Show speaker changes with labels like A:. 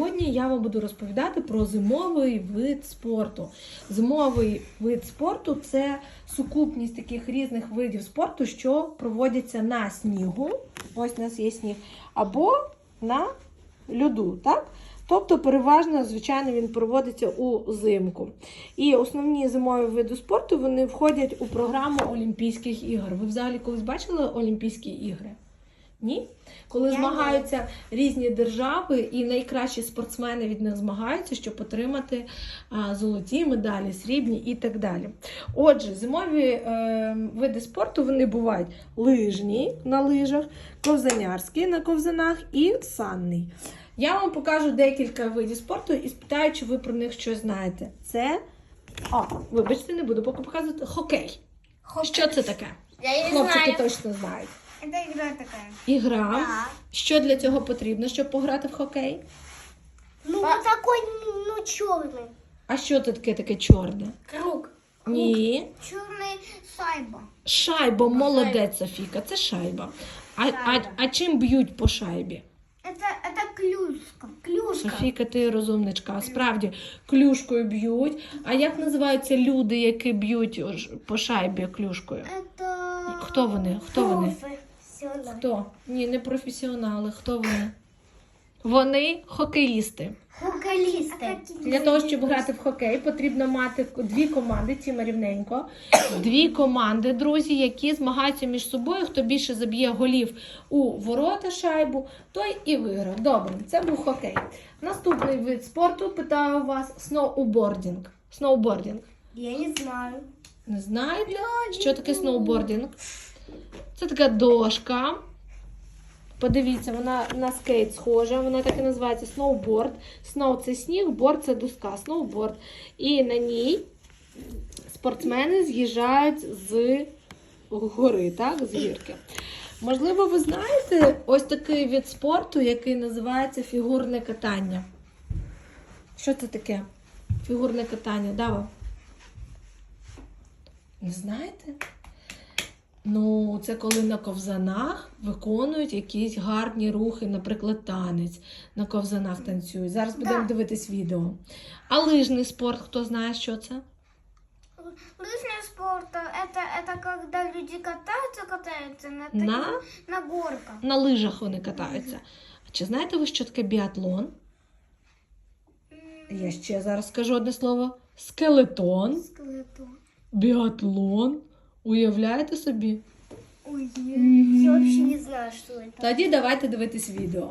A: Сьогодні я вам буду розповідати про зимовий вид спорту. Зимовий вид спорту це сукупність таких різних видів спорту, що проводяться на снігу. Ось у нас є сніг, або на льоду. Так? Тобто, переважно, звичайно, він проводиться у зимку. І основні зимові види спорту вони входять у програму Олімпійських ігор. Ви взагалі колись бачили Олімпійські ігри? Ні? Коли
B: Я
A: змагаються різні держави, і найкращі спортсмени від них змагаються, щоб отримати а, золоті медалі, срібні і так далі. Отже, зимові е, види спорту вони бувають лижні на лижах, ковзанярські на ковзанах і санний. Я вам покажу декілька видів спорту і спитаю, чи ви про них щось знаєте. Це, о, вибачте, не буду поки показувати. Хокей. Що це таке?
B: Я не
A: Хлопчики
B: знаю.
A: точно знають.
B: Это игра такая.
A: Ігра.
B: Да.
A: Що для цього потрібно, щоб пограти в хокей?
B: Ну, вот такой, ну, черный.
A: А що це таке таке чорне?
B: Круг.
A: Ні.
B: Черный сайба.
A: Шайба, молодець, Софіка, це шайба. А, а,
B: Шайба.
A: а чим б'ють по шайбі?
B: Это, это клюшка. Клюшка.
A: Софіка, ти розумничка. А Справді, клюшкою б'ють. А як називаються люди, які б'ють ж по шайбі клюшкою?
B: Это...
A: Хто вони? Хто вони?
B: Профессионал.
A: Хто? Ні, не професіонали. Хто вони? Вони хокеїсти.
B: Футболисты.
A: Для того, щоб грати в хокей, потрібно мати дві команди, ціма рівненько. Дві команди, друзі, які змагаються між собою. Хто більше заб'є голів у ворота шайбу, той і виграв. Добре, це був хокей. Наступний вид спорту питаю вас сноубордінг. Сноубордінг.
B: Я не знаю.
A: Не знаєте, що таке сноубордінг? Це така дошка. Подивіться, вона на скейт схожа, вона так і називається сноуборд. Сноу це сніг, борд це доска, сноуборд. І на ній спортсмени з'їжджають з гори, так, з гірки. Можливо, ви знаєте ось такий вид спорту, який називається фігурне катання. Що це таке? Фігурне катання, Дава? Не знаєте? Ну, це коли на ковзанах виконують якісь гарні рухи, наприклад, танець. На ковзанах танцюють. Зараз будемо
B: Да.
A: дивитись відео. А лижний спорт, хто знає, що це?
B: Лыжный спорт это, это когда люди катаются, катаются на, таких-
A: На,
B: на горках.
A: на лижах вони катаються. А чи знаєте ви, що таке біатлон? Я ще зараз скажу одне слово: скелетон,
B: Скелетон.
A: біатлон. Уявляєте собі?
B: Ой, я взагалі не знаю, що это.
A: Тоді давайте дивитись відео.